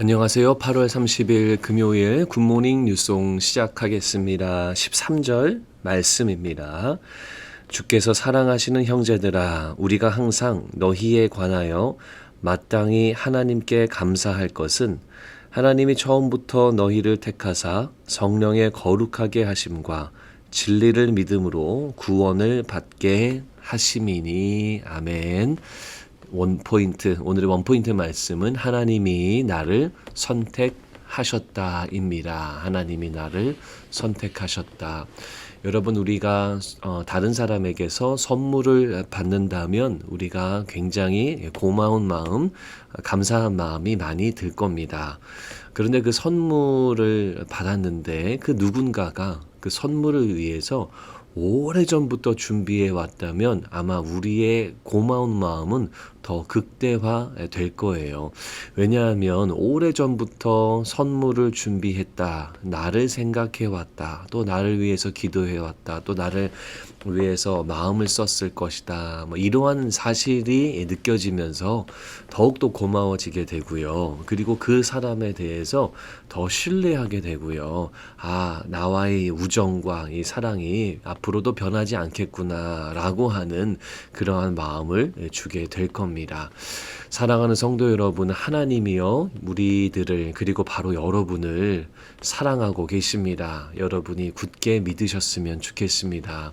안녕하세요. 8월 30일 금요일 굿모닝 뉴송 시작하겠습니다. 13절 말씀입니다. 주께서 사랑하시는 형제들아, 우리가 항상 너희에 관하여 마땅히 하나님께 감사할 것은 하나님이 처음부터 너희를 택하사 성령의 거룩하게 하심과 진리를 믿음으로 구원을 받게 하심이니. 아멘. 원포인트, 오늘의 원포인트 말씀은 하나님이 나를 선택하셨다입니다. 하나님이 나를 선택하셨다. 여러분, 우리가 어, 다른 사람에게서 선물을 받는다면 우리가 굉장히 고마운 마음, 감사한 마음이 많이 들 겁니다. 그런데 그 선물을 받았는데 그 누군가가 그 선물을 위해서 오래전부터 준비해 왔다면 아마 우리의 고마운 마음은 더 극대화 될 거예요. 왜냐하면 오래전부터 선물을 준비했다. 나를 생각해 왔다. 또 나를 위해서 기도해 왔다. 또 나를 위해서 마음을 썼을 것이다. 뭐 이러한 사실이 느껴지면서 더욱더 고마워지게 되고요. 그리고 그 사람에 대해서 더 신뢰하게 되고요. 아, 나와의 우정과 이 사랑이 앞으로도 변하지 않겠구나라고 하는 그러한 마음을 주게 될 겁니다. 사랑하는 성도 여러분, 하나님이요, 우리들을, 그리고 바로 여러분을 사랑하고 계십니다. 여러분이 굳게 믿으셨으면 좋겠습니다.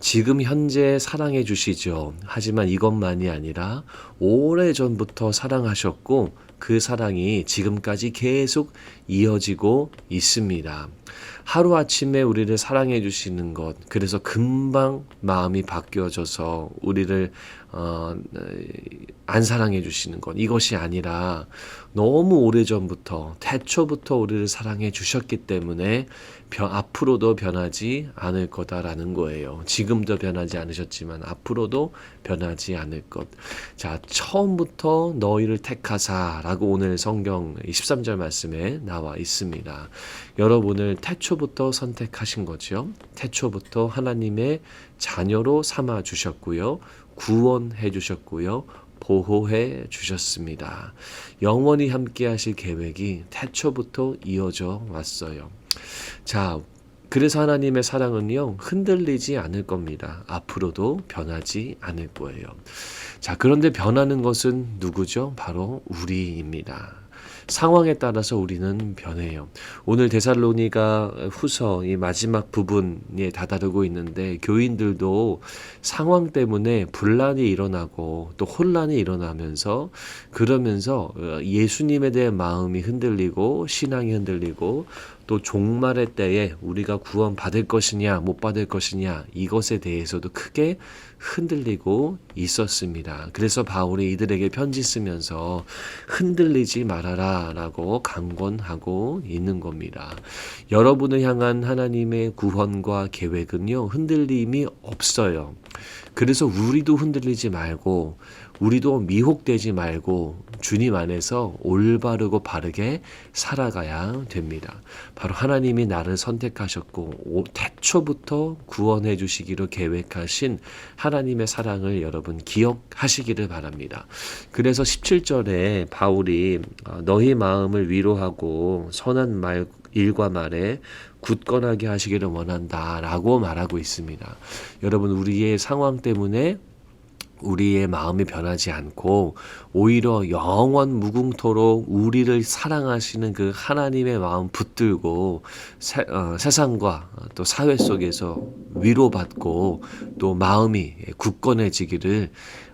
지금 현재 사랑해 주시죠. 하지만 이것만이 아니라 오래 전부터 사랑하셨고, 그 사랑이 지금까지 계속 이어지고 있습니다. 하루아침에 우리를 사랑해 주시는 것, 그래서 금방 마음이 바뀌어져서 우리를 어, 안 사랑해 주시는 것, 이것이 아니라 너무 오래전부터, 태초부터 우리를 사랑해 주셨기 때문에 변, 앞으로도 변하지 않을 거다라는 거예요. 지금도 변하지 않으셨지만 앞으로도 변하지 않을 것. 자, 처음부터 너희를 택하사라 고 오늘 성경 23절 말씀에 나와 있습니다. 여러분을 태초부터 선택하신 거죠. 태초부터 하나님의 자녀로 삼아 주셨고요. 구원해 주셨고요. 보호해 주셨습니다. 영원히 함께 하실 계획이 태초부터 이어져 왔어요. 자, 그래서 하나님의 사랑은요, 흔들리지 않을 겁니다. 앞으로도 변하지 않을 거예요. 자, 그런데 변하는 것은 누구죠? 바로 우리입니다. 상황에 따라서 우리는 변해요. 오늘 데살로니가 후서 이 마지막 부분에 다다르고 있는데 교인들도 상황 때문에 분란이 일어나고 또 혼란이 일어나면서 그러면서 어, 예수님에 대한 마음이 흔들리고 신앙이 흔들리고 또 종말의 때에 우리가 구원 받을 것이냐 못 받을 것이냐 이것에 대해서도 크게 흔들리고 있었습니다. 그래서 바울이 이들에게 편지 쓰면서 흔들리지 말아라 라고 강권하고 있는 겁니다. 여러분을 향한 하나님의 구원과 계획은요 흔들림이 없어요. 그래서 우리도 흔들리지 말고 우리도 미혹되지 말고 주님 안에서 올바르고 바르게 살아가야 됩니다. 바로 하나님이 나를 선택하셨고 태초부터 구원해 주시기로 계획하신 하나님의 사랑을 여러분 기억하시기를 바랍니다. 그래서 17절에 바울이 어, 너희 마음을 위로하고 선한 말 일과 말에 굳건하게 하시기를 원한다라고 말하고 있습니다. 여러분 우리의 상황 때문에 우리의 마음이 변하지 않고 오히려 영원 무궁토록 우리를 사랑하시는 그 하나님의 마음 붙들고 세, 어, 세상과 또 사회 속에서 위로받고 또 마음이 굳건해지기를 어,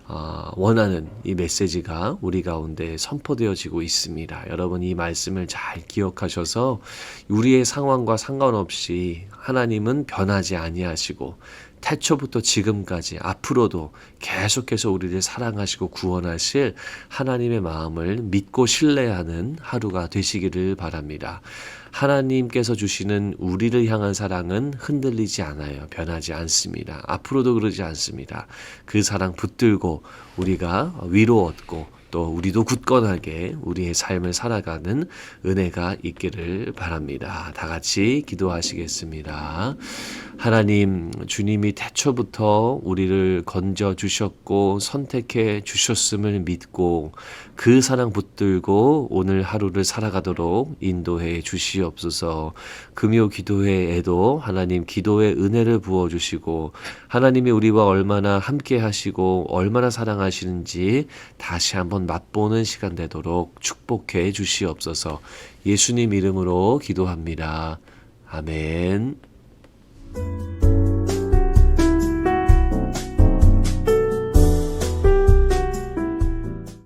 원하는 이 메시지가 우리 가운데 선포되어지고 있습니다. 여러분 이 말씀을 잘 기억하셔서 우리의 상황과 상관없이 하나님은 변하지 아니하시고 태초부터 지금까지 앞으로도 계속해서 우리를 사랑하시고 구원하실 하나님의 마음을 믿고 신뢰하는 하루가 되시기를 바랍니다. 하나님께서 주시는 우리를 향한 사랑은 흔들리지 않아요. 변하지 않습니다. 앞으로도 그러지 않습니다. 그 사랑 붙들고 우리가 위로 얻고 또 우리도 굳건하게 우리의 삶을 살아가는 은혜가 있기를 바랍니다. 다 같이 기도하시겠습니다. 하나님, 주님이 태초부터 우리를 건져 주셨고 선택해 주셨음을 믿고 그 사랑 붙들고 오늘 하루를 살아가도록 인도해 주시옵소서. 금요 기도회에도 하나님 기도의 은혜를 부어 주시고 하나님이 우리와 얼마나 함께 하시고 얼마나 사랑하시는지 다시 한번 맛보는 시간 되도록 축복해 주시옵소서. 예수님 이름으로 기도합니다. 아멘.